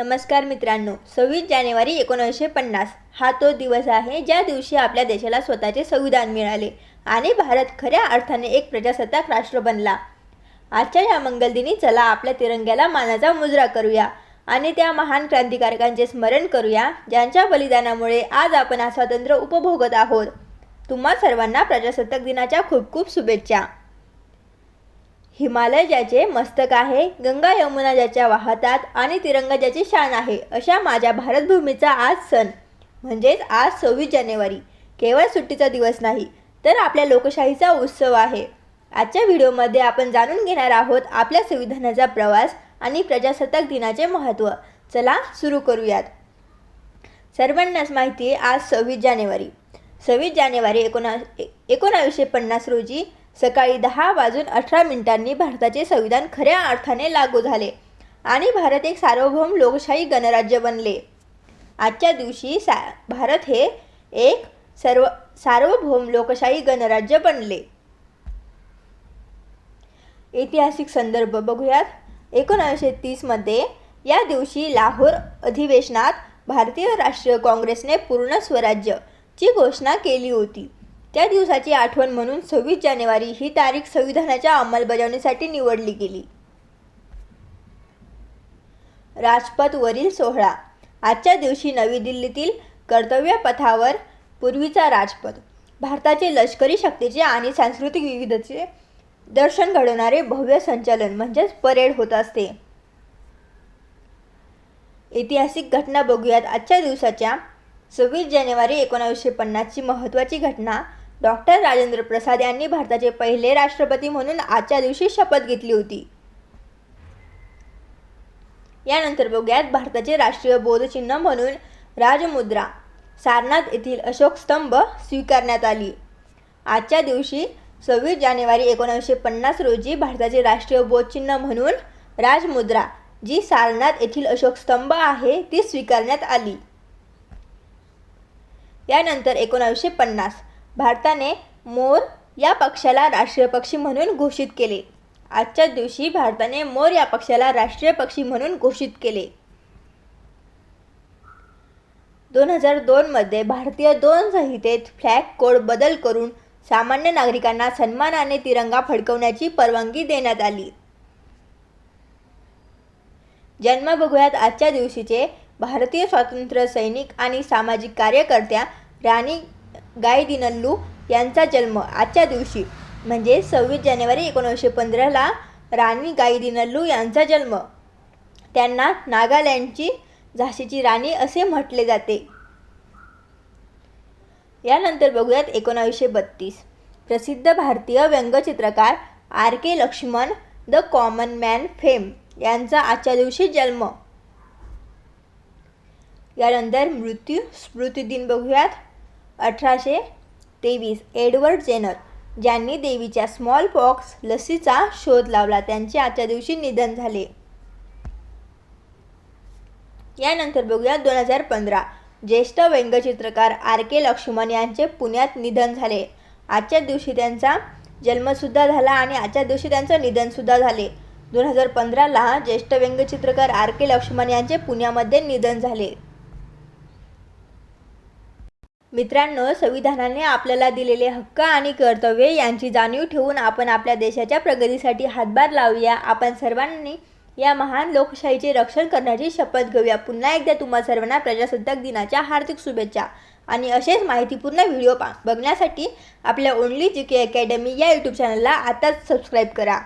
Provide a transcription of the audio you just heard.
नमस्कार मित्रांनो सव्वीस जानेवारी एकोणीसशे पन्नास. हा तो दिवस आहे ज्या दिवशी आपल्या देशाला स्वतःचे संविधान मिळाले आणि भारत खऱ्या अर्थाने एक प्रजासत्ताक राष्ट्र बनला. आजच्या या मंगलदिनी चला आपल्या तिरंग्याला मानाचा मुजरा करूया आणि त्या महान क्रांतिकारकांचे स्मरण करूया ज्यांच्या बलिदानामुळे आज आपण हा स्वातंत्र्य उपभोगत आहोत. तुम्हा सर्वांना प्रजासत्ताक दिनाच्या खूप खूप शुभेच्छा. हिमालय ज्याचे मस्तक आहे गंगा यमुना ज्याच्या वाहतात आणि तिरंगा ज्याची शान आहे अशा माझ्या भारतभूमीचा आज सण. म्हणजेच आज सव्वीस जानेवारी. केवळ सुट्टीचा दिवस नाही तर आपल्या लोकशाहीचा उत्सव आहे. आजच्या व्हिडिओमध्ये आपण जाणून घेणार आहोत आपल्या संविधानाचा प्रवास आणि प्रजासत्ताक दिनाचे महत्त्व. चला सुरू करूयात. सर्वांनाच माहिती आहे आज सव्वीस जानेवारी. सव्वीस जानेवारी एकोणा ए- एकोणावीसशे पन्नास रोजी सकाळी दहा वाजून अठरा मिनिटांनी भारताचे संविधान खऱ्या अर्थाने लागू झाले आणि भारत एक सार्वभौम लोकशाही गणराज्य बनले. आजच्या दिवशी सा भारत हे एक सर्व सार्वभौम लोकशाही गणराज्य बनले. ऐतिहासिक संदर्भ बघूयात. एकोणावीसशे तीसमध्ये या दिवशी लाहोर अधिवेशनात भारतीय राष्ट्रीय काँग्रेसने पूर्ण स्वराज्य ची घोषणा केली होती. त्या दिवसाची आठवण म्हणून सव्वीस जानेवारी ही तारीख संविधानाच्या अंमलबजावणीसाठी निवडली गेली. राजपथवरील सोहळा. आजच्या दिवशी नवी दिल्लीतील कर्तव्यपथावर पूर्वीचा राजपथ. भारताचे लष्करी शक्तीचे आणि सांस्कृतिक विविधतेचे दर्शन घडवणारे भव्य संचलन म्हणजेच परेड होत असते. ऐतिहासिक घटना बघूयात. आजच्या दिवसाच्या सव्वीस जानेवारी एकोणावीसशे पन्नासची महत्त्वाची घटना डॉक्टर राजेंद्र प्रसाद यांनी भारताचे पहिले राष्ट्रपती म्हणून आजच्या दिवशी शपथ घेतली होती. यानंतर बघूयात भारताचे राष्ट्रीय बोधचिन्ह म्हणून राजमुद्रा सारनाथ येथील अशोक स्तंभ स्वीकारण्यात आली. आजच्या दिवशी सव्वीस जानेवारी एकोणीसशे पन्नास रोजी भारताचे राष्ट्रीय बोधचिन्ह म्हणून राजमुद्रा जी सारनाथ येथील अशोक स्तंभ आहे ती स्वीकारण्यात आली. यानंतर एकोणावीसशे पन्नास भारताने मोर या पक्षाला राष्ट्रीय पक्षी म्हणून घोषित केले. आजच्या दिवशी भारताने मोर या पक्षाला राष्ट्रीय पक्षी म्हणून घोषित केले. दोन हजार दोनमध्ये भारतीय दोन संहितेत फ्लॅग कोड बदल करून सामान्य नागरिकांना सन्मानाने तिरंगा फडकवण्याची परवानगी देण्यात आली. जन्म बघूयात आजच्या दिवशीचे भारतीय स्वातंत्र्य सैनिक आणि सामाजिक कार्यकर्त्या राणी गायदिनल्लू यांचा जन्म आजच्या दिवशी म्हणजे सव्वीस जानेवारी एकोणीसशे पंधराला राणी गायदिनल्लू यांचा जन्म. त्यांना नागालँडची झाशीची राणी असे म्हटले जाते. यानंतर बघूयात एकोणावीसशे बत्तीस. प्रसिद्ध भारतीय व्यंगचित्रकार R K Laxman the common man fame यांचा आजच्या दिवशी जन्म. यानंतर मृत्यू स्मृतिदिन बघूयात. अठराशे तेवीस. एडवर्ड जेनर ज्यांनी देवीच्या स्मॉल पॉक्स लसीचा शोध लावला. त्यांचे आजच्या दिवशी निधन झाले. यानंतर बघूया दोन हजार पंधरा. ज्येष्ठ व्यंगचित्रकार आर के लक्ष्मण यांचे पुण्यात निधन झाले. आजच्या दिवशी त्यांचा जन्मसुद्धा झाला आणि आजच्या दिवशी त्यांचं निधनसुद्धा झाले. दोन हजार पंधराला ज्येष्ठ व्यंगचित्रकार आर के लक्ष्मण यांचे पुण्यामध्ये निधन झाले. मित्रांनो संविधानाने आपल्याला दिलेले हक्क आणि कर्तव्ये यांची जाणीव ठेवून आपण आपल्या देशाच्या प्रगतीसाठी हातभार लावूया. आपण सर्वांनी या महान लोकशाहीचे रक्षण करण्याची शपथ घेऊया. पुन्हा एकदा तुम्हा सर्वांना प्रजासत्ताक दिनाच्या हार्दिक शुभेच्छा. आणि असेच माहितीपूर्ण व्हिडिओ पा बघण्यासाठी आपल्या ओनली जी के अकॅडमी या यूट्यूब चॅनलला आताच सबस्क्राईब करा.